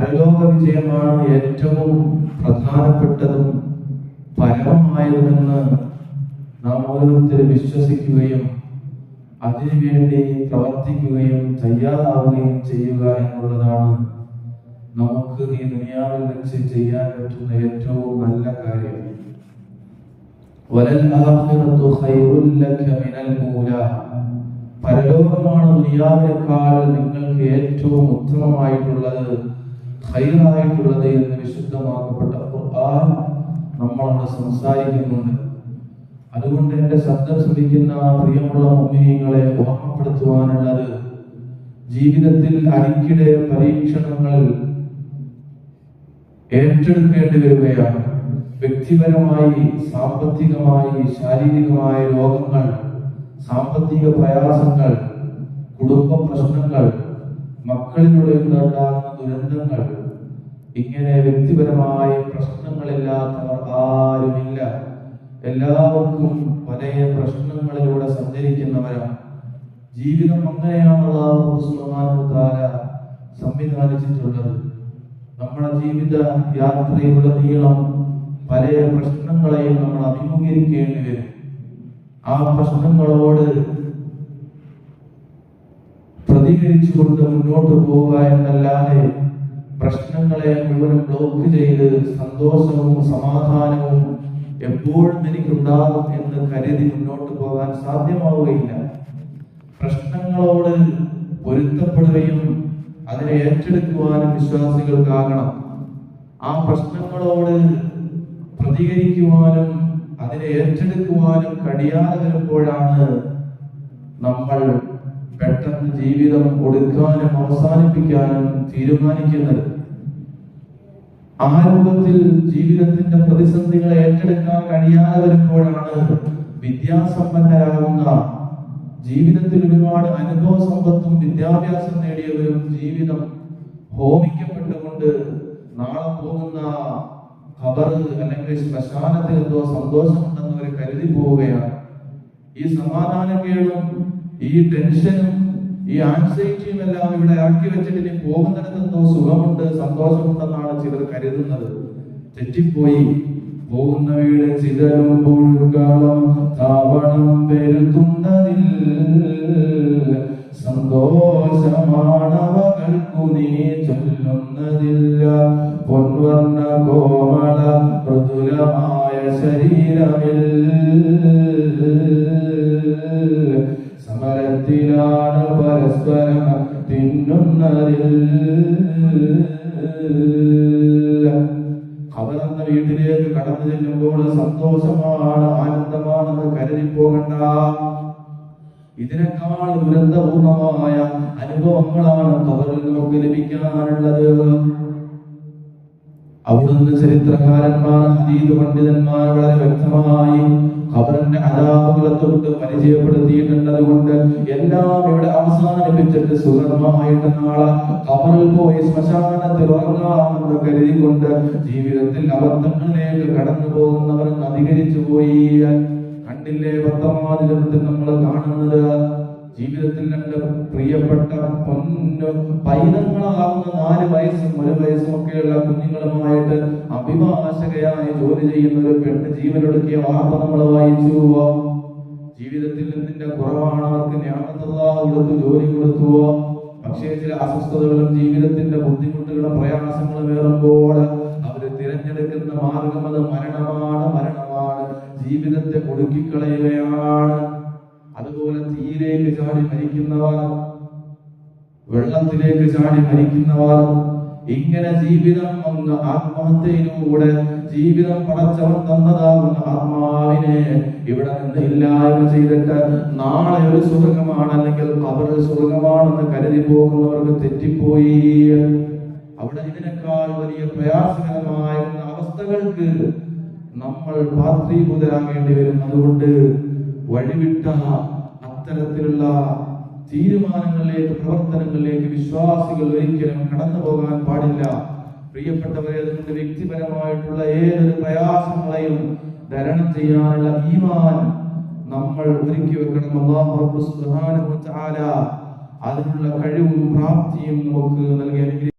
പരലോക വിജയമാണ് ഏറ്റവും പ്രധാനപ്പെട്ടതും പരമമായതുമെന്ന് നാം ഓരോരുത്തരും വിശ്വസിക്കുകയും അതിനുവേണ്ടി പ്രവർത്തിക്കുകയും തയ്യാറാവുകയും ചെയ്യുക എന്നുള്ളതാണ് നമുക്ക് ഈ ദുനിയാവിൽ വെച്ച് ചെയ്യാൻ പറ്റുന്ന ഏറ്റവും നല്ല കാര്യം. പരലോകമാണ് ദുനിയാവിനേക്കാൾ നിങ്ങൾക്ക് ഏറ്റവും ഉത്തമമായിട്ടുള്ളത്. ഖൈറായിട്ടുള്ളത് എന്ന് വിശുദ്ധമാക്കപ്പെട്ട ഖുർആൻ നമ്മളവിടെ സംസാരിക്കുന്നുണ്ട്. അതുകൊണ്ട് എന്റെ ശബ്ദം ശ്രമിക്കുന്ന പ്രിയമുള്ള മുമ്മിനികളെ ഓർമ്മപ്പെടുത്തുവാനുള്ളത് ജീവിതത്തിൽ അടിക്കിടെ പരീക്ഷണങ്ങൾ ഏറ്റെടുക്കേണ്ടി വരികയാണ്. വ്യക്തിപരമായി സാമ്പത്തികമായി ശാരീരികമായ രോഗങ്ങൾ സാമ്പത്തിക പ്രയാസങ്ങൾ കുടുംബ പ്രശ്നങ്ങൾ മക്കളിലൂടെ ഉണ്ടാകുന്ന ദുരന്തങ്ങൾ ഇങ്ങനെ വ്യക്തിപരമായ പ്രശ്നങ്ങളില്ലാത്തവർ ആരുമില്ല. എല്ലാവർക്കും പല പ്രശ്നങ്ങളിലൂടെ സഞ്ചരിക്കുന്നവരാണ് ജീവിതം അങ്ങനെയാണ് അല്ലാഹു സുബ്ഹാനഹു വതആല സംവിധാനിച്ചിട്ടുള്ളത്. നമ്മുടെ ജീവിത യാത്രയിലുടനീളം പല പ്രശ്നങ്ങളെയും നമ്മൾ അഭിമുഖീകരിക്കേണ്ടി വരും. ആ പ്രശ്നങ്ങളോട് പ്രതികരിച്ചുകൊണ്ട് മുന്നോട്ട് പോവുക എന്നല്ലാതെ പ്രശ്നങ്ങളെ മുഴുവൻ ബ്ലോക്ക് ചെയ്ത് സന്തോഷവും സമാധാനവും എപ്പോഴും എനിക്കുണ്ടാകും എന്ന് കരുതി മുന്നോട്ട് പോകാൻ സാധ്യമാവുകയില്ല. പ്രശ്നങ്ങളോട് പൊരുത്തപ്പെടുകയും അതിനെ ഏറ്റെടുക്കുവാനും വിശ്വാസികൾക്കാകണം. ആ പ്രശ്നങ്ങളോട് പ്രതികരിക്കുവാനും അതിനെ ഏറ്റെടുക്കുവാനും കഴിയാതെ വരുമ്പോഴാണ് നമ്മൾ പെട്ടെന്ന് ജീവിതം ഒടുക്കാനും അവസാനിപ്പിക്കാനും തീരുമാനിക്കുന്നത്. ആരംഭത്തിൽ ജീവിതത്തിന്റെ പ്രതിസന്ധികളെ ഏറ്റെടുക്കാൻ കഴിയാതെ വരുമ്പോഴാണ് വിദ്യാസമ്പന്നരാകുന്ന ജീവിതത്തിൽ ഒരുപാട് അനുഭവ സമ്പത്തും വിദ്യാഭ്യാസം നേടിയവരും ജീവിതം ഹോമിക്കപ്പെട്ടുകൊണ്ട് നാളെ പോകുന്ന ഖബർ അല്ലെങ്കിൽ ശ്മശാനത്തിൽ എന്തോ സന്തോഷമുണ്ടെന്ന് അവർ കരുതി പോവുകയാണ്. ഈ സമാധാനക്കേടും ഈ ടെൻഷനും ഈ ആൻസൈറ്റിയും എല്ലാം ഇവിടെ ആക്കി വെച്ചിട്ട് ഇനി പോകുന്നിടത്ത് എന്തോ സുഖമുണ്ട് സന്തോഷമുണ്ടെന്നാണ് ചിലർ കരുതുന്നത്. തെറ്റിപ്പോയി. പോകുന്നവയുടെ ചിലരും ചിതറുമ്പോഴുകാളം താവണം വരുത്തുന്നതിൽ സന്തോഷമാണവകൾക്കു നീ ചൊല്ലുന്നതില്ല. പൊൻവർണ കോമള മൃദുലമായ ശരീരമിൽ പരസ്പരം തിന്നുന്നതിൽ ഖബറെന്ന വീട്ടിലേക്ക് കടന്നു ചെല്ലുമ്പോൾ സന്തോഷമാണ് ആനന്ദമാണെന്ന് കരുതി പോകണ്ട ഇതിനേക്കാൾ ദുരന്തപൂർണമായ അനുഭവങ്ങളാണ് കബറിൽ നമുക്ക് ലഭിക്കാനുള്ളത്. അവിടുന്ന് ചരിത്രകാരന്മാർ ഹദീദ് പണ്ഡിതന്മാർ വളരെ വ്യക്തമായി ഖബറിന്റെ അതാപുകളെ തൊട്ട് പരിചയപ്പെടുത്തിയിട്ടുണ്ട് അതുകൊണ്ട് എല്ലാം ഇവിടെ അവസാനിപ്പിച്ചിട്ട് സുഗമമായിട്ട് നാളെ ഖബറിൽ പോയി ശ്മശാനത്തിൽ ഉറങ്ങാമെന്ന് കരുതികൊണ്ട് ജീവിതത്തിൽ അബദ്ധങ്ങളിലേക്ക് കടന്നു പോകുന്നവർ അധികരിച്ചു പോയി. കണ്ടില്ലേ വർത്തമാനത്തിൽ നമ്മൾ കാണുന്നത്? ജീവിതത്തിൽ രണ്ട് പ്രിയപ്പെട്ട പൊന്നു പൈതങ്ങളാകുന്ന നാല് വയസ്സും ഒരു വയസ്സും ഒക്കെയുള്ള കുഞ്ഞുങ്ങളുമായിട്ട് അഭിഭാഷകയായി ജോലി ചെയ്യുന്ന ഒരു പെണ്ണ് ജീവനൊടുക്കിയ വാർത്ത നമ്മൾ വായിച്ചു. ജീവിതത്തിൽ നിന്നിന്റെ കുറവാണ് അവർക്ക് ഞാമത്തുള്ള കൊടുത്തു ജോലി കൊടുത്തുവോ? പക്ഷേ ചില അസ്വസ്ഥതകളും ജീവിതത്തിന്റെ ബുദ്ധിമുട്ടുകളും പ്രയാസങ്ങളും ഏറുമ്പോൾ അവർ തിരഞ്ഞെടുക്കുന്ന മാർഗം അത് മരണമാണ് മരണമാണ്. ജീവിതത്തെ ഒടുക്കിക്കളയുകയാണ്. അതുപോലെ തീയിലേക്ക് ചാടി മരിക്കുന്നവർ വെള്ളത്തിലേക്ക് ചാടി മരിക്കുന്നവർ ഇങ്ങനെ ജീവിതം ഒന്ന് ആത്മഹത്യയിലൂടെ ജീവിതം പടച്ചവൻ തന്നതാകുന്ന ആത്മാവിനെ ഇവിടെ നിന്ന് ഇല്ലായ്മ ചെയ്തിട്ട് നാളെ ഒരു സുഖമാണ് അല്ലെങ്കിൽ അവർ സുഖമാണെന്ന് കരുതി പോകുന്നവർക്ക് തെറ്റിപ്പോയി. അവിടെ ഇതിനേക്കാൾ വലിയ പ്രയാസകരമായ അവസ്ഥകൾക്ക് നമ്മൾ പാത്രീഭൂതരാകേണ്ടി വരും അതുകൊണ്ട് വഴിവിട്ട അത്തരത്തിലുള്ള തീരുമാനങ്ങളിലേക്ക് പ്രവർത്തനങ്ങളിലേക്ക് വിശ്വാസികൾ ഒരിക്കലും കടന്നു പോകാൻ പാടില്ല പ്രിയപ്പെട്ടവരെ അതുകൊണ്ട് വ്യക്തിപരമായിട്ടുള്ള ഏതൊരു പ്രയാസങ്ങളെയും ധരണം ചെയ്യാനുള്ള ഈമാൻ നമ്മൾ ഒരുക്കി വെക്കണം അള്ളാഹു റബ്ബ് സുബ്ഹാനഹു വ തആല അതിനുള്ള കഴിവും പ്രാപ്തിയും നമുക്ക് നൽകി.